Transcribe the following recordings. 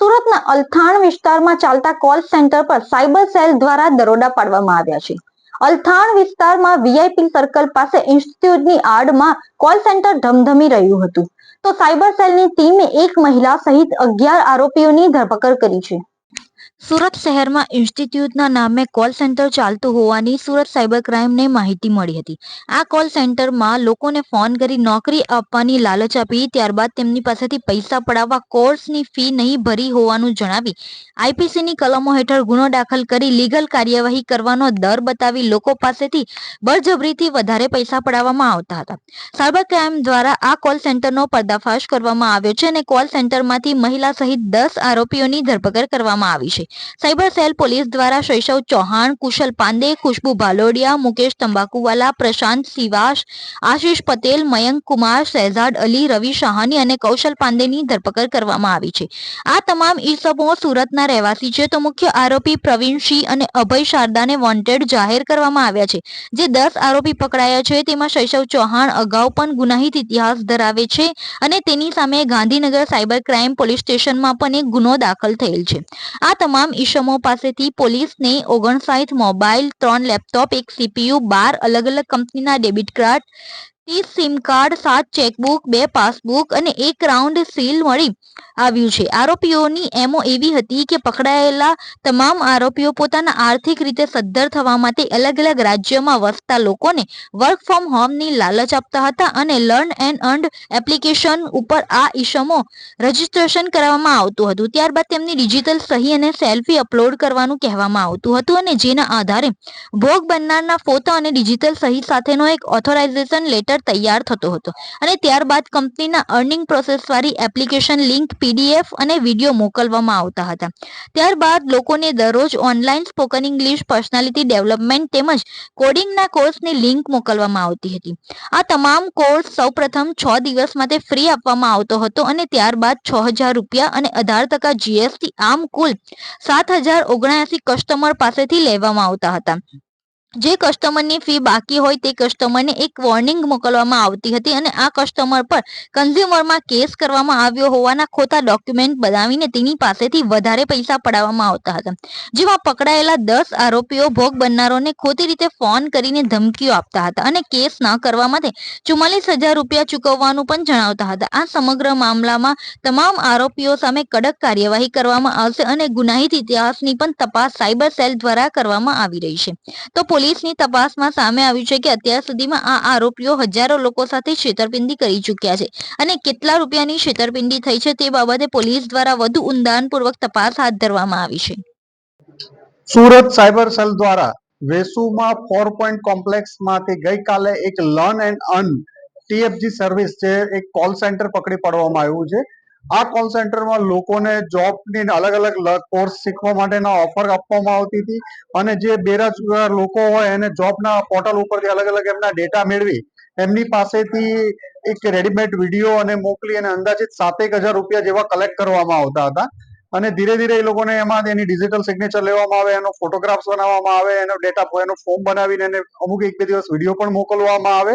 સુરતના અલથાણ વિસ્તારમાં ચાલતા કોલ સેન્ટર પર સાયબર સેલ દ્વારા દરોડા પાડવામાં આવ્યા છે. અલથાણ વિસ્તારમાં વીઆઈપી સર્કલ પાસે ઇન્સ્ટિટ્યૂટની આડમાં કોલ સેન્ટર ધમધમી રહ્યું હતું. તો સાયબર સેલની ટીમે એક મહિલા સહિત અગિયાર આરોપીઓની ધરપકડ કરી છે. સુરત શહેરમાં ઇન્સ્ટિટ્યૂટના નામે કોલ સેન્ટર ચાલતું હોવાની સુરત સાયબર ક્રાઇમને માહિતી મળી હતી. આ કોલ સેન્ટરમાં લોકોને ફોન કરી નોકરી આપવાની લાલચ આપી, ત્યારબાદ તેમની પાસેથી પૈસા પડાવવા કોર્સની ફી નહીં ભરી હોવાનું જણાવી, આઈપીસીની કલમો હેઠળ ગુનો દાખલ કરી લીગલ કાર્યવાહી કરવાનો દર બતાવી લોકો પાસેથી બળજબરીથી વધારે પૈસા પડાવવામાં આવતા હતા. સાયબર ક્રાઇમ દ્વારા આ કોલ સેન્ટરનો પર્દાફાશ કરવામાં આવ્યો છે અને કોલ સેન્ટરમાંથી મહિલા સહિત દસ આરોપીઓની ધરપકડ કરવામાં આવી છે. સાયબર સેલ પોલીસ દ્વારા શૈશવ ચૌહાણ, કુશલ પાંડે, ખુશ્બુ ભાલોડિયા, મુકેશ તંબાકુવાલા, પ્રશાંત સિવાસ, આશીષ પટેલ, મયંક કુમાર શહેજાદ અલી, રવિ શાહાની અને કૌશલ પાંડેની ધરપકડ કરવામાં આવી છે. આ તમામ ઈસમો સુરતના રહેવાસી છે તો મુખ્ય આરોપી પ્રવીણ સિંહ અને અભય શારદાને વોન્ટેડ જાહેર કરવામાં આવ્યા છે. જે દસ આરોપી પકડાયા છે, તેમાં શૈશવ ચૌહાણ અગાઉ પણ ગુનાહિત ઇતિહાસ ધરાવે છે અને તેની સામે ગાંધીનગર સાયબર ક્રાઇમ પોલીસ સ્ટેશનમાં પણ એક ગુનો દાખલ થયેલ છે. આ તમામ ઈસમો પાસેથી પોલીસને ઓગણસાઠ મોબાઈલ, ત્રણ લેપટોપ, એક સીપીયુ, બાર અલગ અલગ કંપનીના ડેબિટ કાર્ડ ત્રીસ સિમ કાર્ડ, સાત ચેકબુક, બે પાસબુક અને એક રાઉન્ડ સીલ મળી આવ્યું છે. આરોપીઓની એમો એવી હતી કે પકડાયેલા તમામ આરોપીઓ પોતાના આર્થિક રીતે સદ્ધર થવા માટે અલગ અલગ રાજ્યોમાં વસતા લોકોને વર્ક ફ્રોમ હોમની લાલચ આપતા હતા અને લર્ન એન્ડ અર્ન એપ્લિકેશન ઉપર આ ઇસમો રજીસ્ટ્રેશન કરવામાં આવતું હતું. ત્યારબાદ તેમની ડિજિટલ સહી અને સેલ્ફી અપલોડ કરવાનું કહેવામાં આવતું હતું અને જેના આધારે ભોગ બનનારના ફોટા અને ડિજિટલ સહી સાથેનો એક ઓથોરાઇઝેશન લેટર તૈયાર થતો હતો. અને ત્યારબાદ કંપનીના અર્નિંગ પ્રોસેસવાળી એપ્લિકેશન લિંક પીડીએફ અને વીડિયો મોકલવામાં આવતા હતા. ત્યારબાદ લોકોને દરરોજ online spoken English personality development તેમજ કોડિંગના કોર્સની લિંક મોકલવામાં આવતી હતી. આ તમામ કોર્સ સૌપ્રથમ છ દિવસ માટે ફ્રી આપવામાં આવતો હતો અને ત્યારબાદ છ હજાર રૂપિયા અને અઢાર ટકા જીએસટી આમ કુલ સાત હજાર ઓગણસી કસ્ટમર પાસેથી લેવામાં આવતા હતા. જે કસ્ટમરની ફી બાકી હોય તે કસ્ટમરને એક વોર્નિંગ મોકલવામાં આવતી હતી અને આ કસ્ટમર પર કન્ઝ્યુમરમાં કેસ કરવામાં આવ્યો હોવાના ખોટા ડોક્યુમેન્ટ બનાવીને તેની પાસેથી વધારે પૈસા પડાવવામાં આવતા હતા. જેમાં પકડાયેલા દસ આરોપીઓ ભોગ બનનારોને ખોટી રીતે ફોન કરીને ધમકીઓ આપતા હતા અને કેસ ન કરવા માટે ચુમ્માલીસ હજાર રૂપિયા ચૂકવવાનું પણ જણાવતા હતા. આ સમગ્ર મામલામાં તમામ આરોપીઓ સામે કડક કાર્યવાહી કરવામાં આવશે અને ગુનાહિત ઇતિહાસની પણ તપાસ સાયબર સેલ દ્વારા કરવામાં આવી રહી છે. તો પોલીસની તપાસમાં સામે આવ્યું છે કે અત્યાર સુધીમાં આ આરોપીઓ હજારો લોકો સાથે છેતરપિંડી કરી ચૂક્યા છે અને કેટલા રૂપિયાની છેતરપિંડી થઈ છે તે બાબતે પોલીસ દ્વારા વધુ ઊંડાણપૂર્વક તપાસ હાથ ધરવામાં આવી છે. સુરત સાયબર સેલ દ્વારા વેસુમાં ફોર પોઈન્ટ કોમ્પ્લેક્સમાંથી ગઈકાલે એક learn and earn TFG service જે એક કોલ સેન્ટર પકડી પાડવામાં આવ્યું છે. આ કોલ સેન્ટરમાં લોકોને જોબની અલગ અલગ કોર્સ શીખવા માટેના ઓફર આપવામાં આવતી હતી. અને જે બેરોજગાર લોકો હોય એને જોબના પોર્ટલ ઉપરથી અલગ અલગ એમના ડેટા મેળવી એમની પાસેથી એક રેડીમેડ વીડિયો અને મોકલી અને અંદાજિત સાતેક હજાર રૂપિયા જેવા કલેક્ટ કરવામાં આવતા હતા. અને ધીરે ધીરે એ લોકોને એમાં એની ડિજિટલ સિગ્નેચર લેવામાં આવે, એનો ફોટોગ્રાફ્સ બનાવવામાં આવે, એનો ડેટા એનો ફોર્મ બનાવીને એને અમુક એક બે દિવસ વીડિયો પણ મોકલવામાં આવે.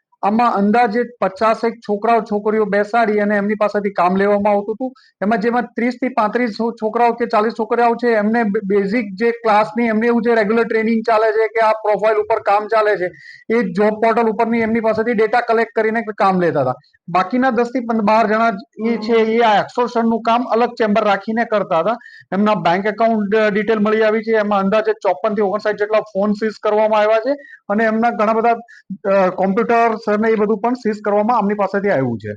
આમાં અંદાજે પચાસેક છોકરાઓ છોકરીઓ બેસાડી અને એમની પાસેથી કામ લેવામાં આવતું હતું. એમાં જેમાં ત્રીસથી પાંત્રીસ છોકરાઓ કે ચાલીસ છોકરાઓ છે, એમને બેઝિક જે ક્લાસની એમને એવું જે રેગ્યુલર ટ્રેનિંગ ચાલે છે કે આ પ્રોફાઇલ ઉપર કામ ચાલે છે, એ જોબ પોર્ટલ ઉપરની એમની પાસેથી ડેટા કલેક્ટ કરીને કામ લેતા હતા. બાકીના દસથી બાર જણા એ છે, એ આ એક્સોર્શનનું કામ અલગ ચેમ્બર રાખીને કરતા હતા. એમના બેંક એકાઉન્ટ ડિટેલ મળી આવી છે, એમાં અંદાજે ચોપનથી ઓગણસાઠ જેટલા ફોન સીઝ કરવામાં આવ્યા છે અને એમના ઘણા બધા કોમ્પ્યુટર્સ અને એ બધું પણ સીઝ કરવામાં આમની પાસેથી આવ્યું છે.